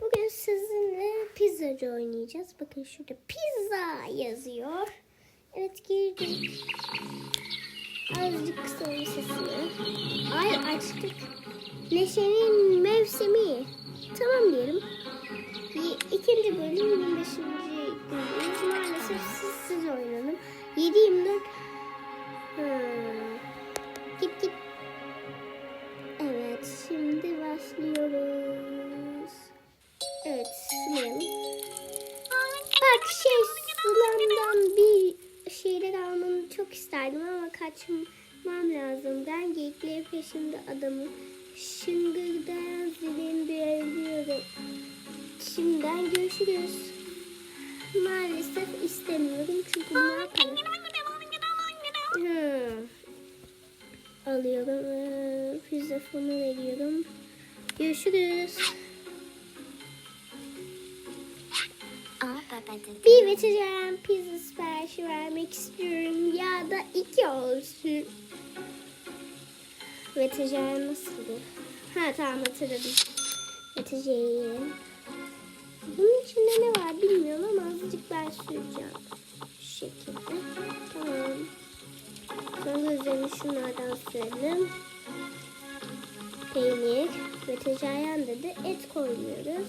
bugün sizinle pizzacı oynayacağız. Bakın şurada pizza yazıyor. Evet girdik. Azıcık kısalım sesini. Ay açtık. Neşenin mevsimi. Tamam diyelim. İkinci bölüm 25. gündeyiz. Maalesef siz siz oynanın. 7-24 Hmm. Git git. Evet, şimdi başlıyoruz. Evet, silelim. Bak şey, sulamdan bir şeyler almanı çok isterdim ama kaçmam lazım. Ben geyikleri peşinde adamım. Şıngırdayan zilini duyabiliyorum. Şimdiden görüşürüz. Maalesef istemiyorum çünkü yapalım? Hmm. Alıyorum. Ee, Pizza fonu veriyorum. Görüşürüz. Bir vejetaryen pizza siparişi vermek istiyorum. Ya da iki olsun. Vejetaryen nasıldı? Ha tamam hatırladım. Vejetaryen. Bunun içinde ne var bilmiyorum ama azıcık ben süreceğim. Şu şekilde. Tamam. Sonra üzerine şunlardan sürelim. Peynir. Vejetaryen dedi. Et koyuyoruz.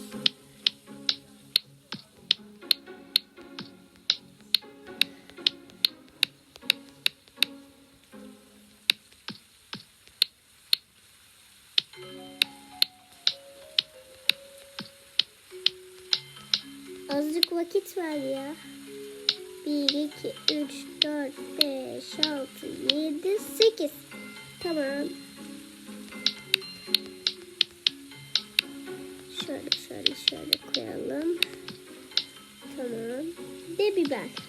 2, 3, 4, 5, 6, 7, 8. Tamam. Şöyle şöyle şöyle koyalım. Tamam. De biber.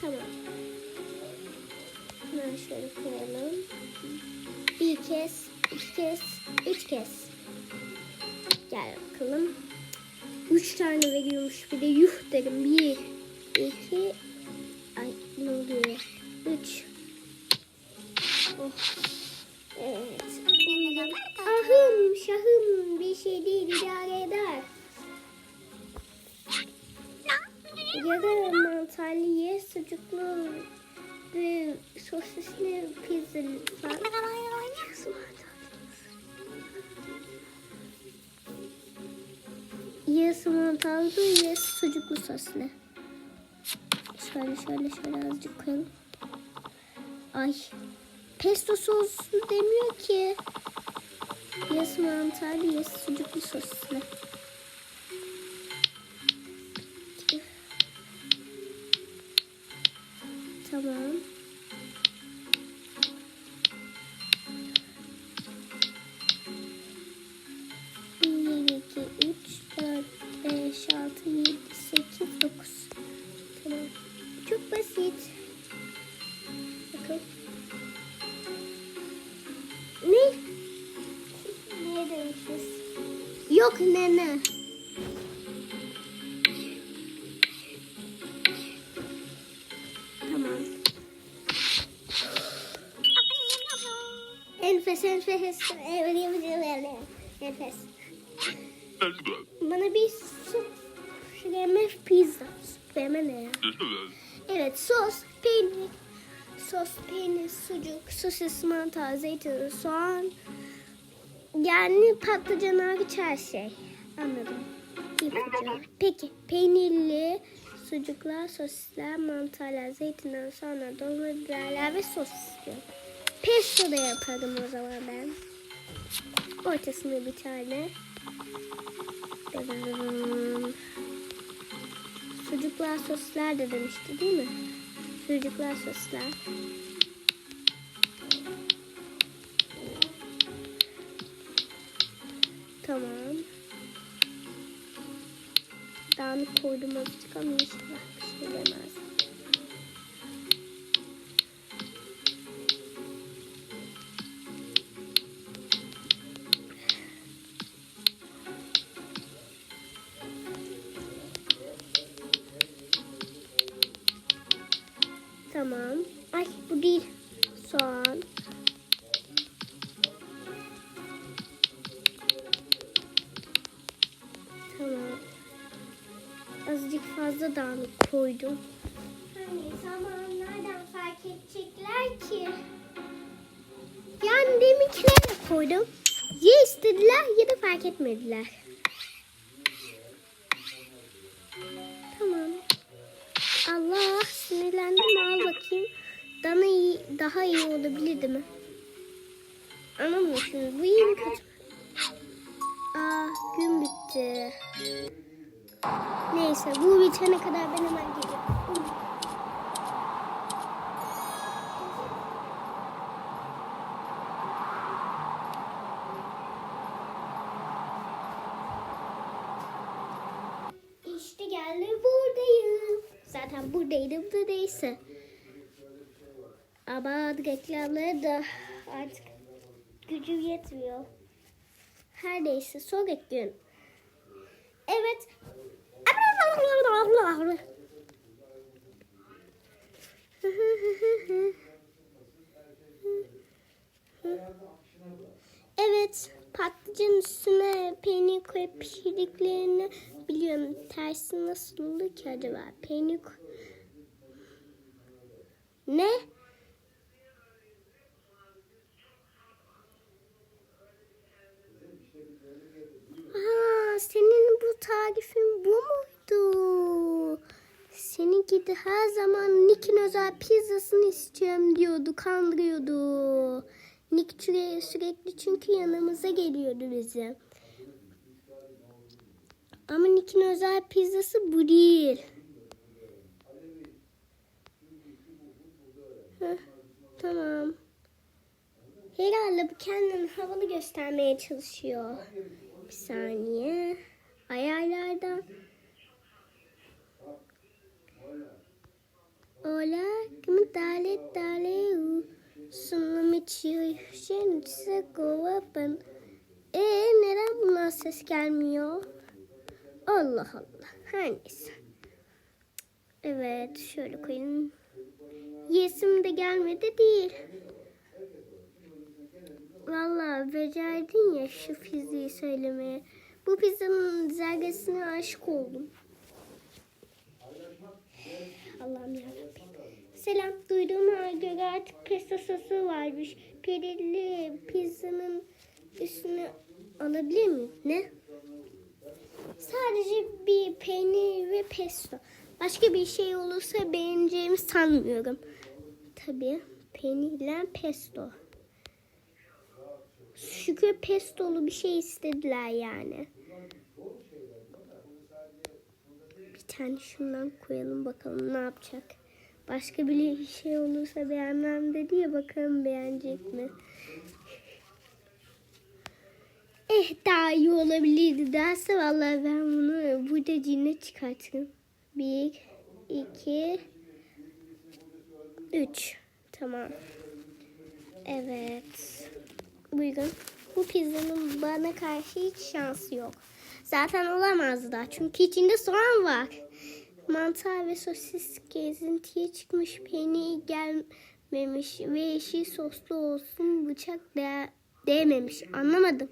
Tamam. Hemen şöyle koyalım. Bir kez, iki kez, üç kez. Gel bakalım. Üç tane veriyormuş bir de yuh derim. Bir, iki, ay ne oluyor? Üç. Oh. Evet. Ahım şahım bir şey değil idare eder. Ya da mantarlı ye sucuklu ve sosisli pizza lütfen. Yarısı mantarlı yarısı sucuklu soslu. Şöyle şöyle şöyle azıcık koyalım. Ay. Pesto soslu demiyor ki. Yarısı mantarlı yarısı sucuklu soslu. Yok nene. Tamam. Enfes, enfes, enfes. Bana bir supreme pizza. Supreme ne ya? Evet sos, peynir, sos, peynir, sucuk, sosis, mantar, zeytin, soğan. Yani patlıcan hariç her şey. Anladım. İpucu. Peki peynirli sucuklar, sosisler, mantarlar, zeytinden sonra dolma biberler ve sos istiyorum. Pesto da yaparım o zaman ben. Ortasına bir tane. Dırırırım. Sucuklar, sosisler de demişti değil mi? Sucuklar, sosisler. Tamam. Dağınık koydum azıcık ama inşallah bir şey demez. Tamam. Ay bu değil. Koydum. Hani zaman nereden fark edecekler ki? Yani deminkiler de koydum. Ya istediler ya da fark etmediler. Tamam. Allah sinirlendim al bakayım. Dana iyi, daha iyi olabilirdi mi? Anlamıyorsunuz. Bu iyi mi kötü? Aa gün bitti. Neyse bu bitene kadar ben hemen geliyorum. İşte geldim buradayım. Zaten buradaydım da neyse. Ama reklamlara da artık gücüm yetmiyor. Her neyse sonraki gün. Evet. Evet, patlıcan üstüne peynir koyup pişirdiklerini biliyorum. Tersi nasıl olur ki acaba? Peynir Ne? Aa, senin bu tarifin bu muydu? Seninki de her zaman Nick'in özel pizzasını istiyorum diyordu, kandırıyordu. Nick süre- sürekli çünkü yanımıza geliyordu bizim. Ama Nick'in özel pizzası bu değil. Heh, tamam. Herhalde bu kendini havalı göstermeye çalışıyor. Bir saniye. Ayarlardan. Hola, como dale, dale. Sunum içiyor, şimdi kovapan. E neden bundan ses gelmiyor? Allah Allah. Her neyse. Evet, şöyle koyayım. Yesim de gelmedi değil. Vallahi becerdin ya şu fiziği söylemeye. Bu pizzanın zergesine aşık oldum. Allah'ım yarabbim. Selam duyduğuma göre artık pesto sosu varmış. Perilli pizzanın üstüne alabilir miyim? Ne? Sadece bir peynir ve pesto. Başka bir şey olursa beğeneceğimi sanmıyorum. Tabii peynirle pesto. Şükür pestolu bir şey istediler yani. Bir tane şundan koyalım bakalım ne yapacak. Başka bir şey olursa beğenmem dedi ya bakalım beğenecek mi? Eh daha iyi olabilirdi derse vallahi ben bunu burada cinnet çıkartırım. Bir, iki, üç. Tamam. Evet. Buyurun. Bu pizzanın bana karşı hiç şansı yok. Zaten olamaz da. Çünkü içinde soğan var. Mantar ve sosis gezintiye çıkmış. Peynir gelmemiş ve yeşil soslu olsun. Bıçak de değmemiş. Anlamadım.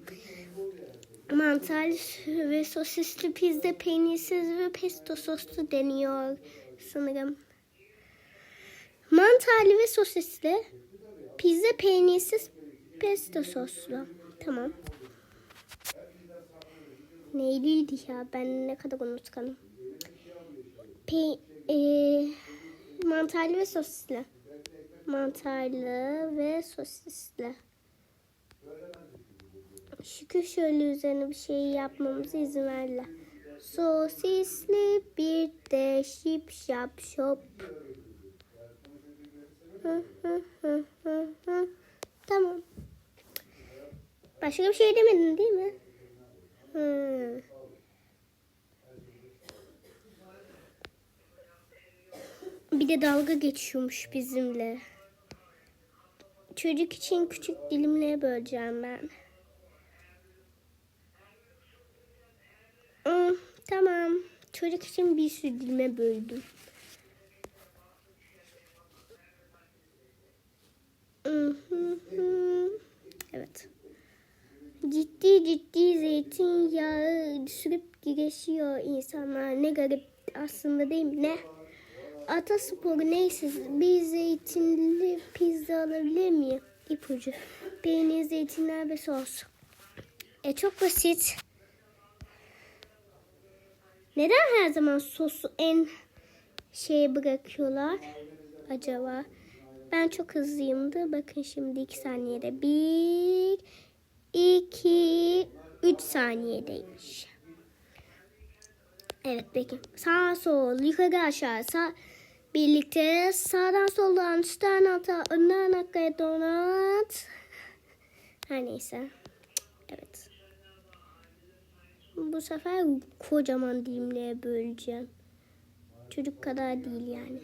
Mantar ve sosisli pizza peynirsiz ve pesto soslu deniyor sanırım. Mantarlı ve sosisli. Pizza peynirsiz pesto soslu. Tamam. Neyliydi ya? Ben ne kadar unutkanım. Pe e, mantarlı ve sosisli. Mantarlı ve sosisli. Şükür şöyle üzerine bir şey yapmamıza izin verdiler. Sosisli bir de şip şap şop. Tamam. Başka bir şey demedin değil mi? Hı. Bir de dalga geçiyormuş bizimle. Çocuk için küçük dilimlere böleceğim ben. Hı, tamam. Çocuk için bir sürü dilime böldüm. Hı. Evet. Ciddi ciddi zeytinyağı sürüp geçiyor insanlar. Ne garip aslında değil mi? Ne? Atasporu neyse bir zeytinli pizza alabilir miyim? İpucu. Peynir, zeytinler ve sos. E çok basit. Neden her zaman sosu en şeye bırakıyorlar acaba? Ben çok hızlıyımdı. Bakın şimdi iki saniyede. Bir, iki, üç saniyedeymiş. Evet peki. Sağ sol yukarı aşağı sağ birlikte sağdan soldan üstten alta önden arkaya donat. Her neyse. Evet. Bu sefer kocaman dilimliğe böleceğim. Çocuk kadar değil yani.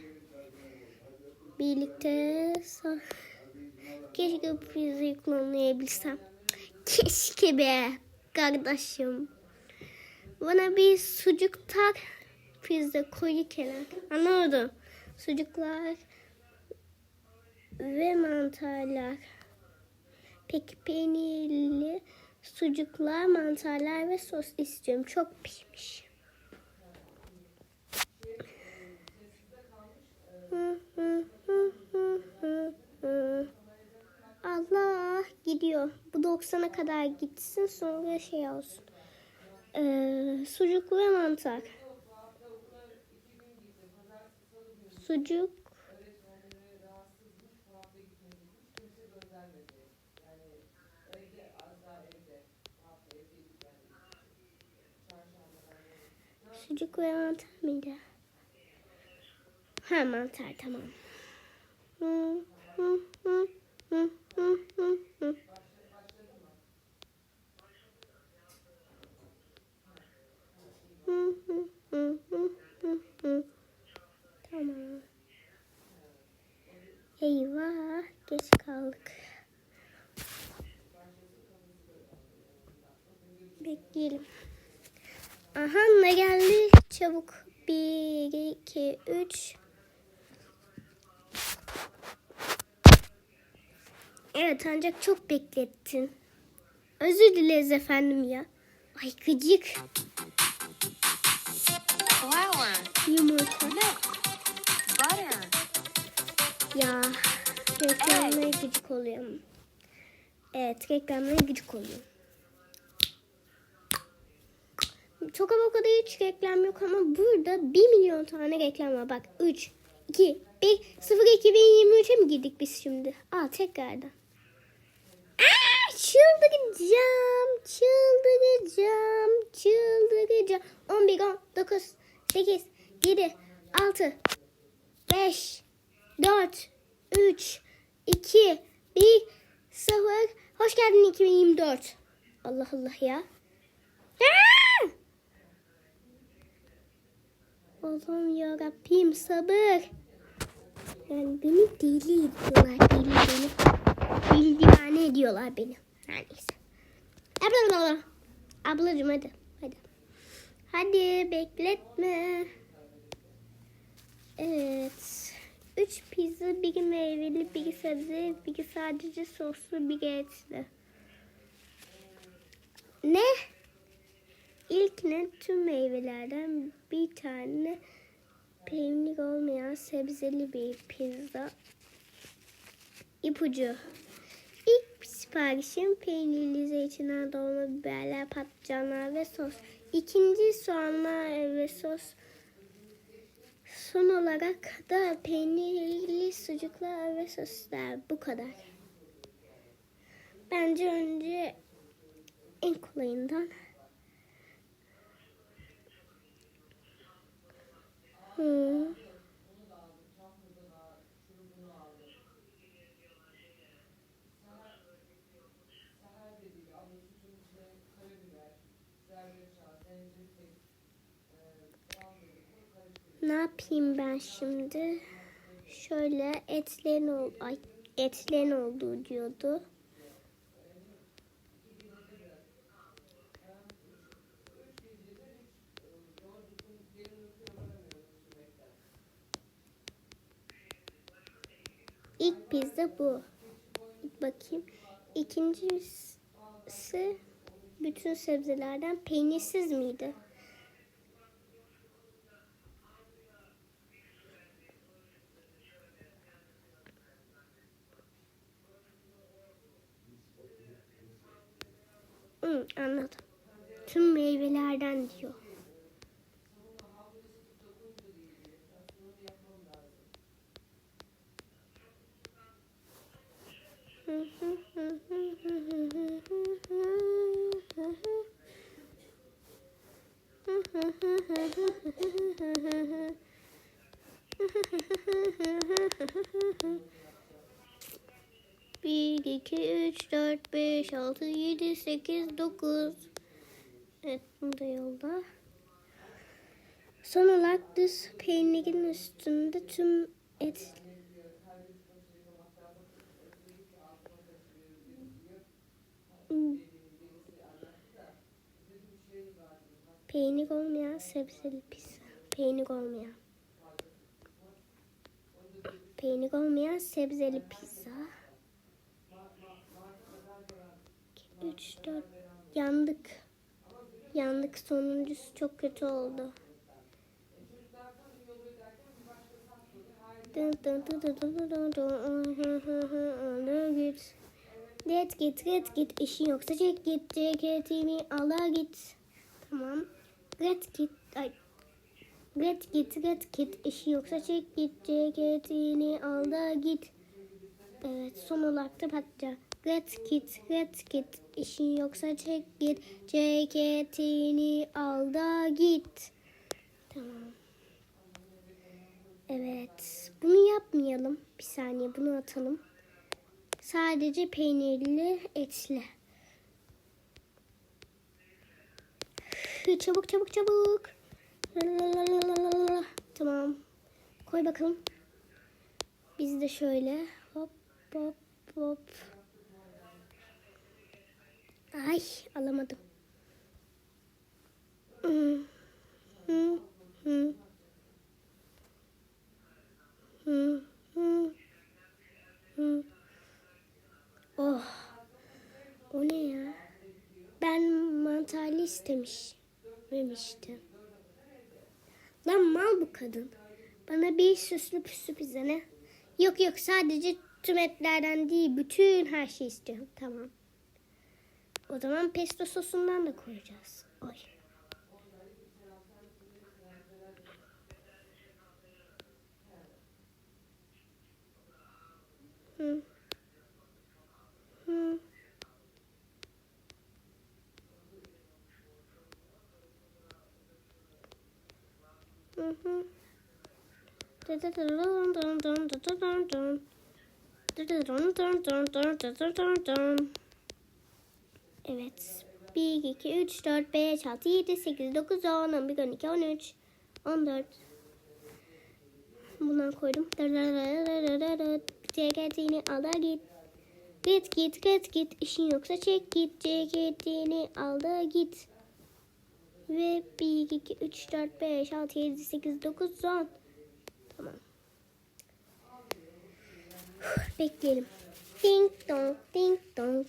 Birlikte sağ... Keşke pizzayı kullanmayabilsem. Keşke be kardeşim. Bana bir sucuk tak pizza koyu kenar. Anlamadım. Sucuklar ve mantarlar. Peki peynirli sucuklar, mantarlar ve sos istiyorum. Çok pişmiş. Allah gidiyor. Bu 90'a kadar gitsin sonra şey olsun. Ee, sucuk ve mantar. Sucuk. Sucuk ve mantar mıydı? Ha mantar tamam. Hı, hı, hı, hı, hı, hı, hı. Hı, hı, hı, hı, hı. Tamam. Eyvah geç kaldık. Bekleyelim. Aha ne geldi? Çabuk. Bir, iki, üç. Evet ancak çok beklettin. Özür dileriz efendim ya. Ay gıcık. Yumurta. Ya reklamlara gıcık oluyorum. Evet reklamlara gıcık oluyorum. Çok kadar hiç reklam yok ama burada 1 milyon tane reklam var. Bak 3, 2, 1, 0, 2023'e mi girdik biz şimdi? Al tekrardan. Aa, çıldıracağım, çıldıracağım, çıldıracağım. 11, 10, 9, 8, 7, 6, 5, 4, 3, 2, 1, 0. Hoş geldin 2024. Allah Allah ya. Allah'ım ya Rabbim sabır. Yani beni deli ediyorlar. Deli deli. Deli divane ediyorlar beni. Her neyse. Abla, Ablacığım hadi. Hadi. Hadi bekletme. Evet. Üç pizza, biri meyveli, biri sebze, biri sadece soslu, biri etli. Ne? İlkine tüm meyvelerden bir tane Peynir olmayan sebzeli bir pizza. İpucu. İlk siparişim peynirli zeytinler, dolma biberler, patlıcanlar ve sos. İkinci soğanlar ve sos. Son olarak da peynirli sucuklar ve sosisler. Bu kadar. Bence önce en kolayından. Hmm. Ne yapayım ben şimdi? Şöyle etlerin ol ay, etlerin olduğu diyordu. İlk pizza bu. Bakayım. İkincisi bütün sebzelerden peynirsiz miydi? Hı, anladım. Tüm diyor. Bir, iki, üç, dört, beş, altı, yedi, sekiz, dokuz. Evet, bu da yolda. Son olarak düz peynirin üstünde tüm et Peynir olmayan sebzeli pizza. Peynir olmayan. Peynir olmayan sebzeli pizza. 3, 4. Yandık. Yandık. Sonuncusu çok kötü oldu. Git. Git git git git. İşin yoksa çek git. Ceketimi ala git. Tamam. Git git. Ay. Git git git git. İşin yoksa çek git. Ceketini al da git. Evet son olarak da patlıcan. Git git git git. İşin yoksa çek git. Ceketini al da git. Tamam. Evet. Bunu yapmayalım. Bir saniye bunu atalım. Sadece peynirli etli. Çabuk çabuk çabuk. Tamam. Koy bakalım. Biz de şöyle hop hop hop. Ay alamadım. Hı, hı, hı. Oh. O ne ya? Ben mantarlı istemiş. Memiştim. Lan mal bu kadın. Bana bir süslü püslü pizza ne? Yok yok sadece tüm etlerden değil bütün her şeyi istiyorum. Tamam. O zaman pesto sosundan da koyacağız. Oy. Hı. Hı. Hı hı. Evet. 1, 2, 3, 4, 5, 6, 7, 8, 9, 10, 11, 12, 13, 14. Bundan koydum. Ceketini al da git. Git git git git. İşin yoksa çek git. Ceketini al da git. Ve 1, 2, 3, 4, 5, 6, 7, 8, 9, 10. Tamam. Bekleyelim. Ding dong, ding dong.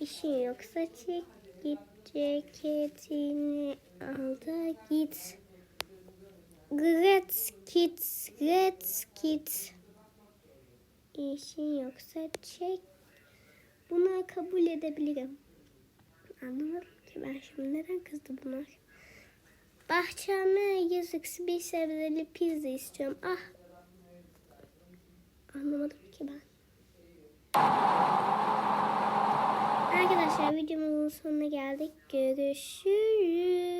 İşin yoksa çek git ceketini al da git. Red Kids, Red Kids. İşin yoksa çek. Bunu kabul edebilirim. Anlamadım ki ben şimdi neden kızdı bunlar? Bahçeme yazık bir sebzeli pizza istiyorum. Ah. Anlamadım ki ben. Arkadaşlar videomuzun sonuna geldik. Görüşürüz.